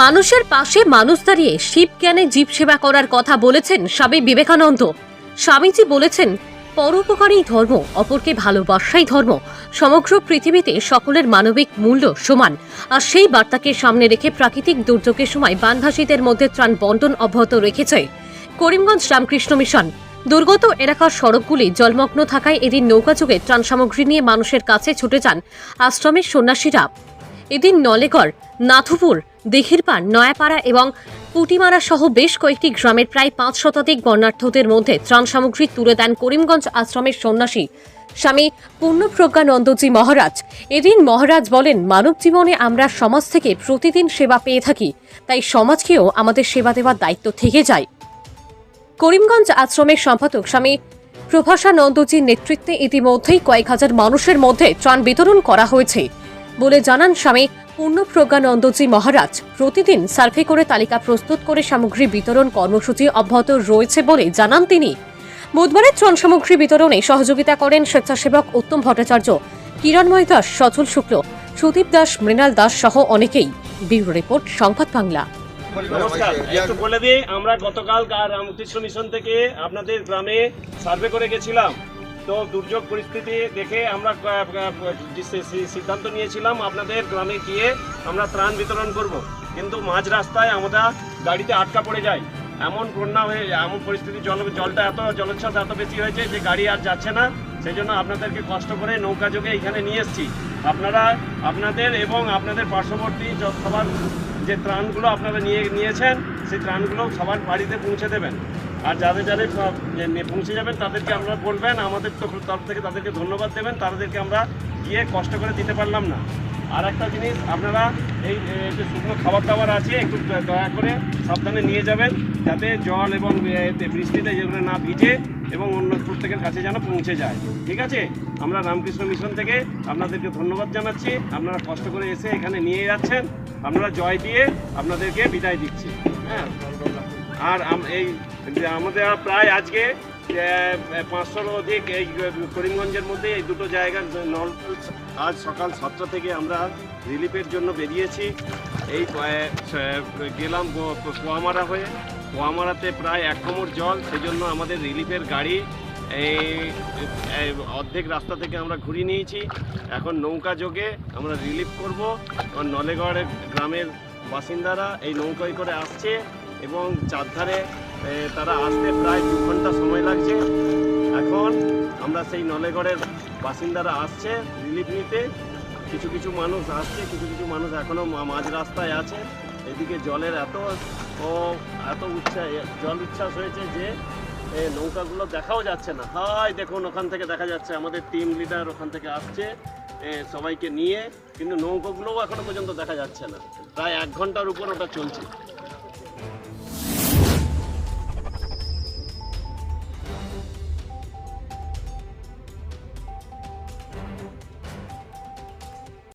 মানুষের পাশে মানুষ দাঁড়িয়ে শিব জ্ঞানে জীব সেবা করার কথা বলেছেন স্বামী বিবেকানন্দ। স্বামীজি বলেছেন পরোপকারী ধর্ম, অপরকে ভালোবাসাই ধর্ম। সমগ্র পৃথিবীতে সকলের মানবিক মূল্য সমান, আর সেই বার্তাকে সামনে রেখে প্রাকৃতিক দুর্যোগের সময় বানভাসীদের মধ্যে ত্রাণ বন্টন অব্যাহত রেখেছে। করিমগঞ্জ রামকৃষ্ণ মিশন। দুর্গত এলাকার সড়কগুলি জলমগ্ন থাকায় এদিন নৌকাযোগে ত্রাণ সামগ্রী নিয়ে মানুষের কাছে ছুটে যান আশ্রমের সন্ন্যাসীরা। এদিন নলেগড়, নাথুপুর দিঘিরপান নয়াপাড়া এবং পুটিমারা সহ বেশ কয়েকটি গ্রামের প্রায় পাঁচ শতাধিক বর্ণাঢ্যদের মধ্যে ত্রাণ সামগ্রী তুলে দেন করিমগঞ্জ আশ্রমের সন্ন্যাসী স্বামী পূর্ণপ্রজ্ঞানন্দজি মহারাজ। এদিন মহারাজ বলেন, মানব জীবনে আমরা সমাজ থেকে প্রতিদিন সেবা পেয়ে থাকি, তাই সমাজকেও আমাদের সেবা দেওয়ার দায়িত্ব থেকে যায়। করিমগঞ্জ আশ্রমের সম্পাদক স্বামী প্রভাসানন্দজির নেতৃত্বে ইতিমধ্যেই কয়েক হাজার মানুষের মধ্যে ত্রাণ বিতরণ করা হয়েছে। বলে জানান স্বামী। পূর্ণপ্রজ্ঞানন্দজি মহারাজ প্রতিদিন সার্ভে করে তালিকা প্রস্তুত করে সামগ্রী বিতরণ কর্মসূচি অব্যাহত রয়েছে বলে জানান তিনি। বুধবারের ত্রাণ সামগ্রী বিতরণে সহযোগিতা করেন স্বেচ্ছাসেবক উত্তম ভট্টাচার্য কিরণময় দাস সচল শুক্ল সুদীপ দাস মৃণাল দাস সহ অনেকেই। ব্যুরো রিপোর্ট সংবাদ বাংলা। নমস্কার। একটু বলে দিই আমরা গতকাল রামকৃষ্ণ মিশন থেকে আপনাদের গ্রামে সার্ভে করে গেছিলাম। তো দুর্যোগ পরিস্থিতি দেখে আমরা সিদ্ধান্ত নিয়েছিলাম আপনাদের গ্রামে গিয়ে আমরা ত্রাণ বিতরণ করব। কিন্তু মাঝ রাস্তায় আমরা গাড়িতে আটকা পড়ে যাই এমন বন্যা হয়ে, এমন পরিস্থিতি জল, জলটা এত, জলোচ্ছ্বাস এত বেশি হয়েছে যে গাড়ি আর যাচ্ছে না। সেই জন্য আপনাদেরকে কষ্ট করে নৌকা যোগে এখানে নিয়ে এসেছি। আপনারা, আপনাদের এবং আপনাদের পার্শ্ববর্তী সবার যে ত্রাণগুলো আপনারা নিয়ে, নিয়েছেন, সেই ত্রাণগুলো সবার বাড়িতে পৌঁছে দেবেন। আর যাদের যাদের পৌঁছে যাবেন, তাদেরকে আপনারা বলবেন, আমাদের তো তরফ থেকে তাদেরকে ধন্যবাদ দেবেন, তাদেরকে আমরা গিয়ে কষ্ট করে দিতে পারলাম না। আর একটা জিনিস, আপনারা এই যে শুকনো খাবার দাবার আছে, একটু দয়া করে সাবধানে নিয়ে যাবেন, যাতে জল এবং বৃষ্টিতে যেগুলো না ভিজে এবং অন্য প্রত্যেকের কাছে যেন পৌঁছে যায়। ঠিক আছে? আমরা রামকৃষ্ণ মিশন থেকে আপনাদেরকে ধন্যবাদ জানাচ্ছি। আপনারা কষ্ট করে এসে এখানে নিয়ে যাচ্ছেন। আপনারা জয় দিয়ে আপনাদেরকে বিদায় দিচ্ছি। হ্যাঁ? আর এই আমাদের প্রায় আজকে পাঁচশোর অধিক এই করিমগঞ্জের মধ্যে এই দুটো জায়গার নল আজ সকাল সাতটা থেকে আমরা রিলিফের জন্য বেরিয়েছি। এই গেলাম কুয়ামারা হয়ে। কুয়ামারাতে প্রায় এক কোমর জল সেই জন্য আমাদের রিলিফের গাড়ি এই অর্ধেক রাস্তা থেকে আমরা ঘুরিয়ে নিয়েছি। এখন নৌকা যোগে আমরা রিলিফ করব। নলেগড়ের গ্রামের বাসিন্দারা এই নৌকায় করে আসছে। এবং চারধারে তারা আসতে প্রায় দু ঘণ্টা সময় লাগছে। এখন আমরা সেই নলেগড়ের বাসিন্দারা আসছে রিলিফ নিতে। কিছু কিছু মানুষ আসছে, কিছু কিছু মানুষ এখনও মাঝ রাস্তায় আছে। এদিকে জলের এত ও, এত উচ্ছ্বাস জল উচ্ছ্বাস হয়েছে যে নৌকাগুলো দেখাও যাচ্ছে না। হয় দেখুন, ওখান থেকে দেখা যাচ্ছে আমাদের টিম লিডার ওখান থেকে আসছে সবাইকে নিয়ে। কিন্তু নৌকাগুলোও এখনও পর্যন্ত দেখা যাচ্ছে না। প্রায় এক ঘণ্টার উপর ওটা চলছে।